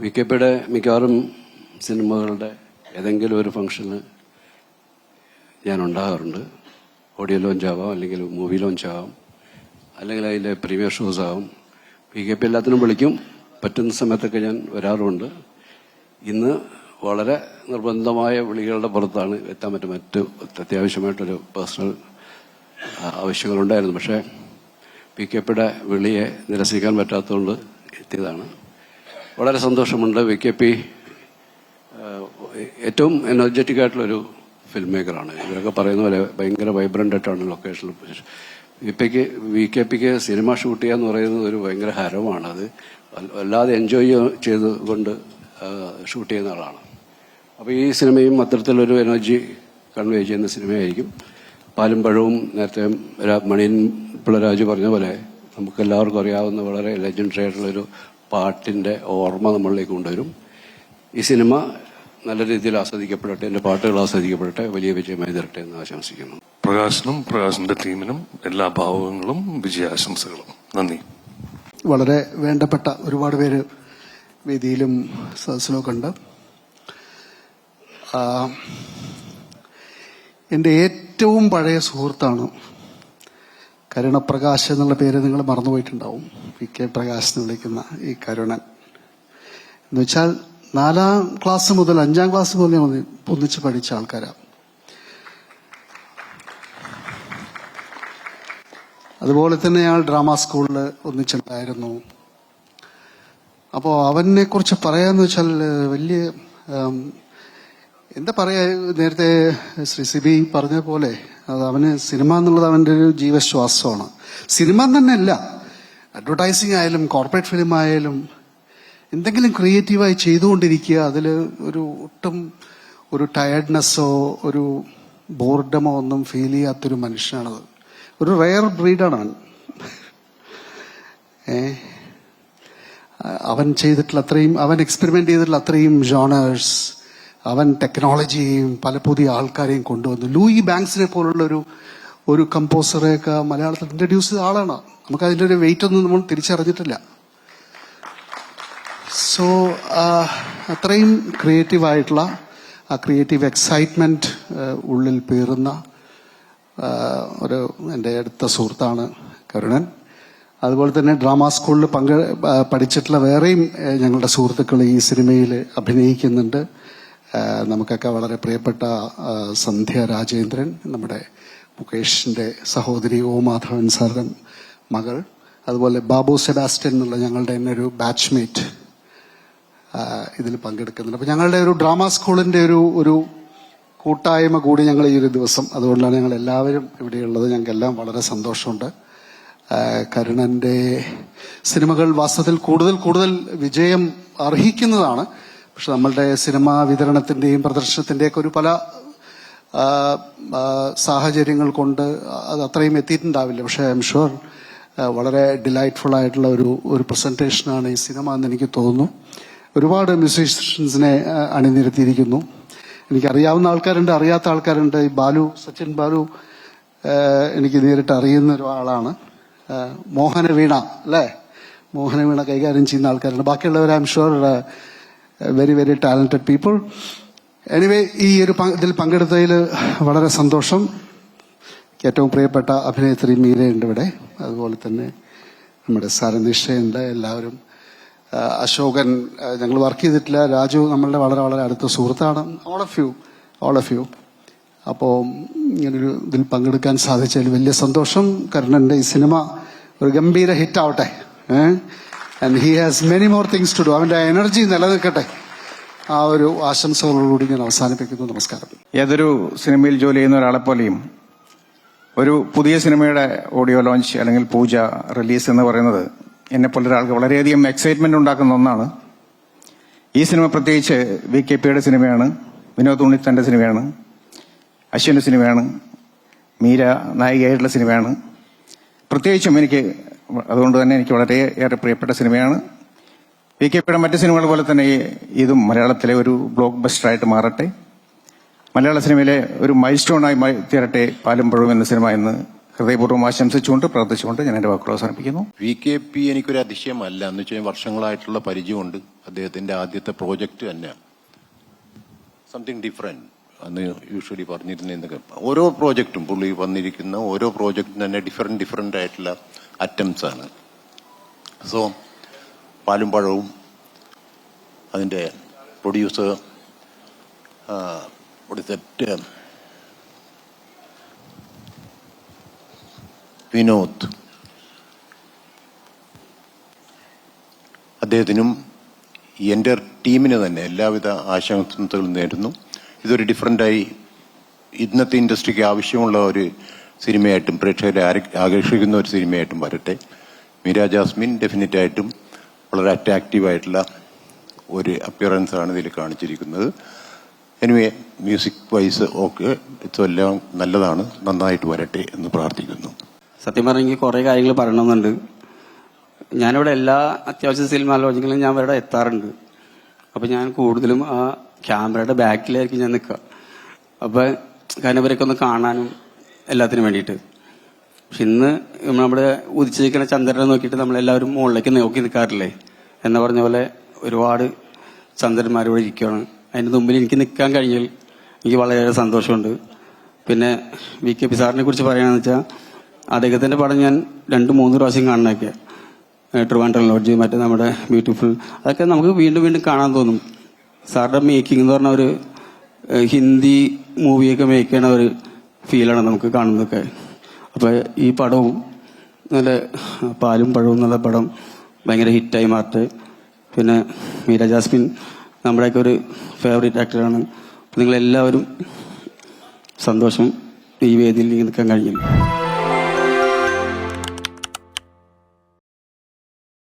V മിക്കവാറും സിനിമകളുടെ ഏതെങ്കിലും ഒരു ഫംഗ്ഷന് ഞാൻ ഉണ്ടാകാറുണ്ട് ഓഡിയോ ലോഞ്ച് ആവാം അല്ലെങ്കിൽ മൂവി ലോഞ്ച് ആവാം അല്ലെങ്കിൽ അതിന്റെ പ്രീമിയർ ഷോസ് ആവും. വി കെ പി എല്ലാത്തിനും വിളിക്കും. പറ്റുന്ന സമയത്തൊക്കെ ഞാൻ വരാറുമുണ്ട് ഇന്ന് വളരെ നിർബന്ധമായ വിളികളുടെ പുറത്താണ് എത്താൻ പറ്റും. മറ്റ് അത്യാവശ്യമായിട്ടൊരു പേഴ്സണൽ ആവശ്യങ്ങളുണ്ടായിരുന്നു. പക്ഷേ പി കെ പിയുടെ വിളിയെ നിരസിക്കാൻ പറ്റാത്തതുകൊണ്ട് എത്തിയതാണ്. വളരെ സന്തോഷമുണ്ട് വി കെ പി ഏറ്റവും എനർജറ്റിക് ആയിട്ടുള്ളൊരു ഫിലിം മേക്കറാണ് ഇവരൊക്കെ പറയുന്ന പോലെ ഭയങ്കര വൈബ്രന്റ് ആയിട്ടാണ് ലൊക്കേഷൻ വിപ്പയ്ക്ക് വി കെ പിക്ക് സിനിമ ഷൂട്ട് ചെയ്യാന്ന് പറയുന്നത് ഒരു ഭയങ്കര ഹരമാണ്. അത് വല്ലാതെ എൻജോയ് ചെയ്തുകൊണ്ട് ഷൂട്ട് ചെയ്യുന്ന ആളാണ്. അപ്പോൾ ഈ സിനിമയും അത്തരത്തിലൊരു എനർജി കൺവേ ചെയ്യുന്ന സിനിമയായിരിക്കും പാലും പഴവും നേരത്തെ മണിയൻ പിള്ളരാജു പറഞ്ഞ പോലെ നമുക്കെല്ലാവർക്കും അറിയാവുന്ന വളരെ ലെജൻഡറി ആയിട്ടുള്ളൊരു പാട്ടിന്റെ ഓർമ്മ നമ്മളിലേക്ക് കൊണ്ടുവരും. ഈ സിനിമ നല്ല രീതിയിൽ ആസ്വദിക്കപ്പെടട്ടെ എന്റെ പാട്ടുകൾ ആസ്വദിക്കപ്പെടട്ടെ വലിയ വിജയമായി തരട്ടെ എന്ന് ആശംസിക്കുന്നു. പ്രകാശനും പ്രകാശന്റെ ടീമിനും എല്ലാ ഭാവങ്ങളും വിജയാശംസകളും. നന്ദി. വളരെ വേണ്ടപ്പെട്ട ഒരുപാട് പേര് വേദിയിലും സദസ്സിലൊക്കെ ഉണ്ട്. എന്റെ ഏറ്റവും പഴയ സുഹൃത്താണ് കരുണപ്രകാശ് എന്നുള്ള പേര് നിങ്ങൾ മറന്നുപോയിട്ടുണ്ടാവും. പി കെ പ്രകാശ് എന്ന് വിളിക്കുന്ന ഈ കരുണൻ. എന്ന് വെച്ചാൽ നാലാം ക്ലാസ് മുതൽ അഞ്ചാം ക്ലാസ് മുതൽ ഞാൻ ഒന്നി- ഒന്നിച്ച് പഠിച്ച ആൾക്കാരാണ് അതുപോലെ തന്നെ അയാൾ ഡ്രാമ സ്കൂളിൽ ഒന്നിച്ചുണ്ടായിരുന്നു. അപ്പോൾ അവനെ കുറിച്ച് പറയാന്ന് വെച്ചാൽ വലിയ എന്താ പറയാ നേരത്തെ ശ്രീ സിബി പറഞ്ഞ പോലെ അത് അവന് സിനിമ എന്നുള്ളത് അവന്റെ ഒരു ജീവശ്വാസമാണ്. സിനിമ തന്നെ അല്ല അഡ്വർടൈസിങ് ആയാലും കോർപ്പറേറ്റ് ഫിലിം ആയാലും എന്തെങ്കിലും ക്രിയേറ്റീവായി ചെയ്തുകൊണ്ടിരിക്കുക അതിൽ ഒരു ഒട്ടും ഒരു ടയർഡ്നെസ്സോ ഒരു ബോർഡമോ ഒന്നും ഫീൽ ചെയ്യാത്തൊരു മനുഷ്യനാണത്. ഒരു റെയർ ബ്രീഡാണ് അവൻ. ഏ? അവൻ ചെയ്തിട്ടുള്ള അത്രയും അവൻ എക്സ്പെരിമെന്റ് ചെയ്തിട്ടുള്ള അത്രയും ജോണേഴ്സ് അവൻ ടെക്നോളജിയും പല പുതിയ ആൾക്കാരെയും കൊണ്ടുവന്നു. ലൂയി ബാങ്ക്സിനെ പോലുള്ള ഒരു ഒരു കമ്പോസറെയൊക്കെ മലയാളത്തിൽ ഇൻട്രൊഡ്യൂസ് ചെയ്ത ആളാണ്. നമുക്ക് അതിന്റെ ഒരു വെയിറ്റ് ഒന്നും നമ്മൾ തിരിച്ചറിഞ്ഞിട്ടില്ല. സോ അത്രയും ക്രിയേറ്റീവ് ആയിട്ടുള്ള ആ ക്രിയേറ്റീവ് എക്സൈറ്റ്മെന്റ് ഉള്ളിൽ പേറുന്ന ഒരു എന്റെ അടുത്ത സുഹൃത്താണ് കരുണൻ. അതുപോലെ തന്നെ ഡ്രാമ സ്കൂളിൽ പങ്കെ പഠിച്ചിട്ടുള്ള വേറെയും ഞങ്ങളുടെ സുഹൃത്തുക്കൾ ഈ സിനിമയിൽ അഭിനയിക്കുന്നുണ്ട്. നമുക്കൊക്കെ വളരെ പ്രിയപ്പെട്ട സന്ധ്യ രാജേന്ദ്രൻ നമ്മുടെ മുകേഷിന്റെ സഹോദരി ഓ മാധവൻ സാറിന്റെ മകൾ അതുപോലെ ബാബു സെബാസ്റ്റ്യൻ എന്നുള്ള ഞങ്ങളുടെ തന്നെ ഒരു ബാച്ച്മേറ്റ് ഇതിൽ പങ്കെടുക്കുന്നുണ്ട്. അപ്പോൾ ഞങ്ങളുടെ ഒരു ഡ്രാമ സ്കൂളിന്റെ ഒരു ഒരു കൂട്ടായ്മ കൂടി ഞങ്ങൾ ഈ ഒരു ദിവസം അതുകൊണ്ടാണ് ഞങ്ങൾ എല്ലാവരും ഇവിടെയുള്ളത്. ഞങ്ങൾക്കെല്ലാം വളരെ സന്തോഷമുണ്ട്. കരുണന്റെ സിനിമകൾ വാസ്തവത്തിൽ കൂടുതൽ കൂടുതൽ വിജയം അർഹിക്കുന്നതാണ്. പക്ഷെ നമ്മളുടെ സിനിമാ വിതരണത്തിന്റെയും പ്രദർശനത്തിന്റെയൊക്കെ ഒരു പല സാഹചര്യങ്ങൾ കൊണ്ട് അത് അത്രയും എത്തിയിട്ടുണ്ടാവില്ല. പക്ഷെ ഐ എം ഷുവർ വളരെ ഡിലൈറ്റ്ഫുൾ ആയിട്ടുള്ള ഒരു ഒരു പ്രസന്റേഷനാണ് ഈ സിനിമ എന്ന് എനിക്ക് തോന്നുന്നു. ഒരുപാട് മ്യൂസീഷ്യൻസിനെ അണിനിരത്തിയിരിക്കുന്നു. എനിക്ക് അറിയാവുന്ന ആൾക്കാരുണ്ട് അറിയാത്ത ആൾക്കാരുണ്ട്. ഈ ബാലു സച്ചിൻ ബാലു എനിക്ക് നേരിട്ട് അറിയുന്ന ഒരാളാണ്. മോഹന വീണ അല്ലേ? മോഹന വീണ കൈകാര്യം ചെയ്യുന്ന ആൾക്കാരുണ്ട്. ബാക്കിയുള്ളവർ I am sure very very talented people anyway ഈ ഒരു ഇതിൽ പങ്കെടുത്തതിൽ വളരെ സന്തോഷം. ഏറ്റവും പ്രിയപ്പെട്ട അഭിനേത്രി മീരയുണ്ട് ഇവിടെ. അതുപോലെ തന്നെ നമ്മുടെ സാരനിഷയുണ്ട് എല്ലാവരും. അശോകൻ ഞങ്ങൾ വർക്ക് ചെയ്തിട്ടില്ല. രാജു നമ്മളുടെ വളരെ വളരെ അടുത്ത സുഹൃത്താണ്. All of you all of you അപ്പോൾ ഇങ്ങനൊരു ഇതിൽ പങ്കെടുക്കാൻ സാധിച്ചതിൽ വലിയ സന്തോഷം. കർണന്റെ ഈ സിനിമ ഒരു ഗംഭീര ഹിറ്റ് ആവട്ടെ and he has many more things to do അവന്റെ എനർജി നിലനിൽക്കട്ടെ. ആ ഒരു ആശംസകളോടുകൂടി ഞാൻ അവസാനിപ്പിക്കുന്നു. നമസ്കാരം. ഏതൊരു സിനിമയിൽ ജോലി ചെയ്യുന്ന ഒരാളെ പോലെയും ഒരു പുതിയ സിനിമയുടെ ഓഡിയോ ലോഞ്ച് അല്ലെങ്കിൽ പൂജ റിലീസ് എന്ന് പറയുന്നത് എന്നെ പോലെ ഒരാൾക്ക് വളരെയധികം എക്സൈറ്റ്മെന്റ് ഉണ്ടാക്കുന്ന ഒന്നാണ്. ഈ സിനിമ പ്രത്യേകിച്ച് വി കെ പിയുടെ സിനിമയാണ് വിനോദ് ഉണ്ണിത്തന്റെ സിനിമയാണ് അശ്വിന്റെ സിനിമയാണ് മീര നായികയായിട്ടുള്ള സിനിമയാണ്. പ്രത്യേകിച്ചും എനിക്ക് അതുകൊണ്ട് തന്നെ എനിക്ക് വളരെ ഏറെ പ്രിയപ്പെട്ട സിനിമയാണ്. വി കെ പിയുടെ മറ്റ് സിനിമകൾ പോലെ തന്നെ ഇതും മലയാളത്തിലെ ഒരു ബ്ലോക്ക് ബസ്റ്ററായിട്ട് മാറട്ടെ. മലയാള സിനിമയിലെ ഒരു മൈൽ സ്റ്റോണായി തീരട്ടെ പാലും എന്ന സിനിമ എന്ന് ഹൃദയപൂർവം ആശംസിച്ചുകൊണ്ട് പ്രാർത്ഥിച്ചുകൊണ്ട് ഞാൻ എന്റെ വാക്കുകൾ അവസാനിപ്പിക്കുന്നു. വി കെ പി എനിക്കൊരു അതിശയമല്ല. എന്ന് വെച്ചാൽ വർഷങ്ങളായിട്ടുള്ള പരിചയമുണ്ട്. അദ്ദേഹത്തിന്റെ ആദ്യത്തെ പ്രോജക്റ്റ് തന്നെ സംതിങ് ഡിഫറെന്റ് അന്ന് യൂഷ്വലി പറഞ്ഞിരുന്ന ഓരോ പ്രോജക്റ്റും പുള്ളി വന്നിരിക്കുന്ന ഓരോ പ്രോജക്റ്റും തന്നെ ഡിഫറെന്റ് ഡിഫറെന്റ് ആയിട്ടുള്ള അറ്റംപ്റ്റ്സ് ആണ് സോ പാലും പഴവും അതിന്റെ പ്രൊഡ്യൂസർ വിനോദ്. അദ്ദേഹത്തിനും എന്റെ ടീമിന് തന്നെ എല്ലാവിധ ആശംസകളും നേരുന്നു. ഇതൊരു ഡിഫറെന്റായി ഇന്നത്തെ ഇൻഡസ്ട്രിക്ക് ആവശ്യമുള്ള ഒരു സിനിമയായിട്ടും പ്രേക്ഷകരെ ആകർഷിക്കുന്ന ഒരു സിനിമയായിട്ടും വരട്ടെ. മീര ജാസ്മിൻ ഡെഫിനറ്റായിട്ടും വളരെ അട്രാക്റ്റീവ് ആയിട്ടുള്ള ഒരു അപ്പിയറൻസ് ആണ് ഇതിൽ കാണിച്ചിരിക്കുന്നത്. എനിവേ മ്യൂസിക് വൈസ് ഓക്കെ എല്ലാം നല്ലതാണ്. നന്നായിട്ട് വരട്ടെ എന്ന് പ്രാർത്ഥിക്കുന്നു. സത്യം പറഞ്ഞെങ്കിൽ കുറേ കാര്യങ്ങൾ പറയണമെന്നുണ്ട്. ഞാനിവിടെ എല്ലാ അത്യാവശ്യ സിനിമ ലോജിക്കലും ഞാൻ ഇവിടെ എത്താറുണ്ട്. അപ്പം ഞാൻ കൂടുതലും ആ ക്യാമറയുടെ ബാക്കിലായിരിക്കും ഞാൻ നിൽക്കുക അപ്പം കാരണം ഇവരൊക്കെ ഒന്ന് കാണാനും എല്ലാത്തിനും വേണ്ടിയിട്ട്. പക്ഷെ ഇന്ന് നമ്മുടെ ഉദിച്ചിരിക്കുന്ന ചന്ദ്രനെ നോക്കിയിട്ട് നമ്മളെല്ലാവരും മുകളിലേക്ക് നോക്കി നിൽക്കാറില്ലേ? എന്ന് പറഞ്ഞ പോലെ ഒരുപാട് ചന്ദ്രന്മാർ ഇവിടെ ഇരിക്കുകയാണ് അതിന്റെ മുമ്പിൽ എനിക്ക് നിൽക്കാൻ കഴിഞ്ഞാൽ എനിക്ക് വളരെയേറെ സന്തോഷമുണ്ട്. പിന്നെ വി കെ പി സാറിനെ കുറിച്ച് പറയുകയാണെന്ന് വെച്ചാൽ അദ്ദേഹത്തിന്റെ പടം ഞാൻ രണ്ട് മൂന്ന് പ്രാവശ്യം കാണണൊക്കെ ട്രിവാൻഡ്രൽ ലോഡ്ജ് മറ്റേ നമ്മുടെ ബ്യൂട്ടിഫുൾ അതൊക്കെ നമുക്ക് വീണ്ടും വീണ്ടും കാണാൻ തോന്നും. സാറിന്റെ മേക്കിംഗ് എന്ന് പറഞ്ഞ ഒരു ഹിന്ദി മൂവിയൊക്കെ മേക്ക് ചെയ്യണ ഒരു ഫീലാണ് നമുക്ക് കാണുന്നതൊക്കെ. അപ്പൊ ഈ പടവും നല്ല പാലും പഴവും എന്നുള്ള പടം ഭയങ്കര ഹിറ്റായി മാറട്ടെ പിന്നെ മീര ജാസ്മിൻ നമ്മുടെയൊക്കെ ഒരു ഫേവറേറ്റ് ആക്ടറാണ് നിങ്ങളെല്ലാവരും സന്തോഷം ഈ വേദിയിൽ നിൽക്കാൻ കഴിഞ്ഞില്ല.